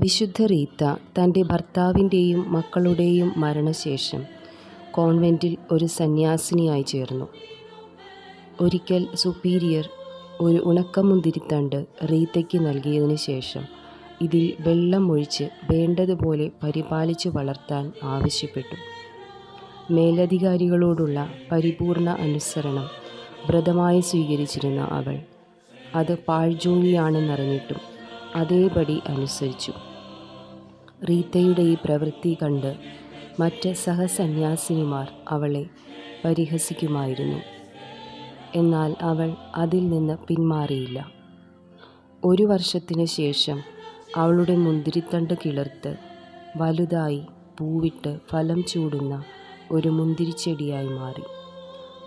വിശുദ്ധ റീത്ത തന്റെ ഭർത്താവിന്റെയും മക്കളുടെയും മരണശേഷം കോൺവെന്റിൽ ഒരു സന്യാസിനിയായി ചേർന്നു. ഒരിക്കൽ സുപ്പീരിയർ ഒരു ഉണക്കമുന്തിരിത്തണ്ട് റീത്തയ്ക്ക് നൽകിയതിനു ശേഷം ഇതിൽ വെള്ളം ഒഴിച്ച് വേണ്ടതുപോലെ പരിപാലിച്ചു വളർത്താൻ ആവശ്യപ്പെട്ടു. മേലധികാരികളോടുള്ള പരിപൂർണ അനുസരണം വ്രതമായി സ്വീകരിച്ചിരുന്ന അവൾ അത് പാഴ്ജോലിയാണെന്നറിഞ്ഞിട്ടും അതേപടി അനുസരിച്ചു. റീത്തയുടെ ഈ പ്രവൃത്തി കണ്ട് മറ്റ് സഹസന്യാസിനിമാർ അവളെ പരിഹസിക്കുമായിരുന്നു. എന്നാൽ അവൾ അതിൽ നിന്ന് പിന്മാറിയില്ല. ഒരു വർഷത്തിന് ശേഷം അവളുടെ മുന്തിരിത്തണ്ട് കിളിർത്ത് വലുതായി പൂവിട്ട് ഫലം ചൂടുന്ന ഒരു മുന്തിരിച്ചെടിയായി മാറി.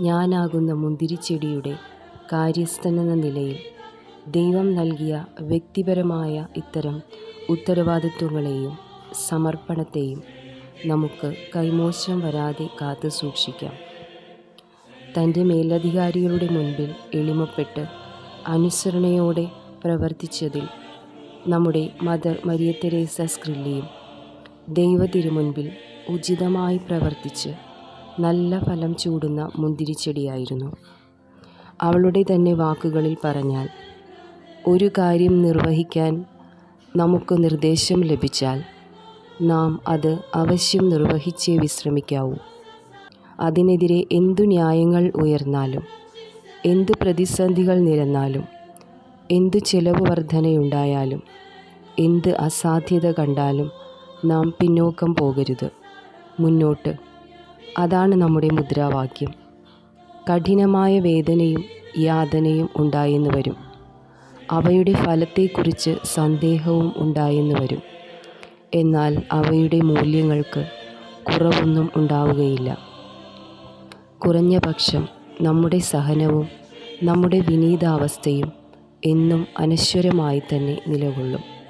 ഞാനാകുന്ന മുന്തിരിച്ചെടിയുടെ കാര്യസ്ഥനെന്ന നിലയിൽ ദൈവം നൽകിയ വ്യക്തിപരമായ ഇത്തരം ഉത്തരവാദിത്വങ്ങളെയും സമർപ്പണത്തെയും നമുക്ക് കൈമോശം വരാതെ കാത്തു സൂക്ഷിക്കാം. തന്റെ മേലധികാരികളുടെ മുൻപിൽ എളിമപ്പെട്ട് അനുസരണയോടെ പ്രവർത്തിച്ചതിൽ നമ്മുടെ മദർ മരിയ തെരേസ സ്ക്രില്ലിയും ദൈവതിരുമുൻപിൽ ഉചിതമായി പ്രവർത്തിച്ച് നല്ല ഫലം ചൂടുന്ന മുന്തിരിച്ചെടിയായിരുന്നു. അവളുടെ തന്നെ വാക്കുകളിൽ പറഞ്ഞാൽ ഒരു കാര്യം നിർവഹിക്കാൻ നമുക്ക് നിർദ്ദേശം ലഭിച്ചാൽ നാം അത് അവശ്യം നിർവഹിച്ചേ വിശ്രമിക്കാവൂ. അതിനെതിരെ എന്തു ന്യായങ്ങൾ ഉയർന്നാലും എന്ത് പ്രതിസന്ധികൾ നിരന്നാലും എന്തു ചെലവ് വർധനയുണ്ടായാലും എന്ത് അസാധ്യത കണ്ടാലും നാം പിന്നോക്കം പോകരുത്. മുന്നോട്ട്. അതാണ് നമ്മുടെ മുദ്രാവാക്യം. കഠിനമായ വേദനയും യാതനയും ഉണ്ടായെന്ന് വരും. അവയുടെ ഫലത്തെക്കുറിച്ച് സന്ദേഹവും ഉണ്ടായെന്ന് വരും. എന്നാൽ അവയുടെ മൂല്യങ്ങൾക്ക് കുറവൊന്നും ഉണ്ടാവുകയില്ല. കുറഞ്ഞ പക്ഷം നമ്മുടെ സഹനവും നമ്മുടെ വിനീതാവസ്ഥയും എന്നും അനശ്വരമായി തന്നെ നിലകൊള്ളും.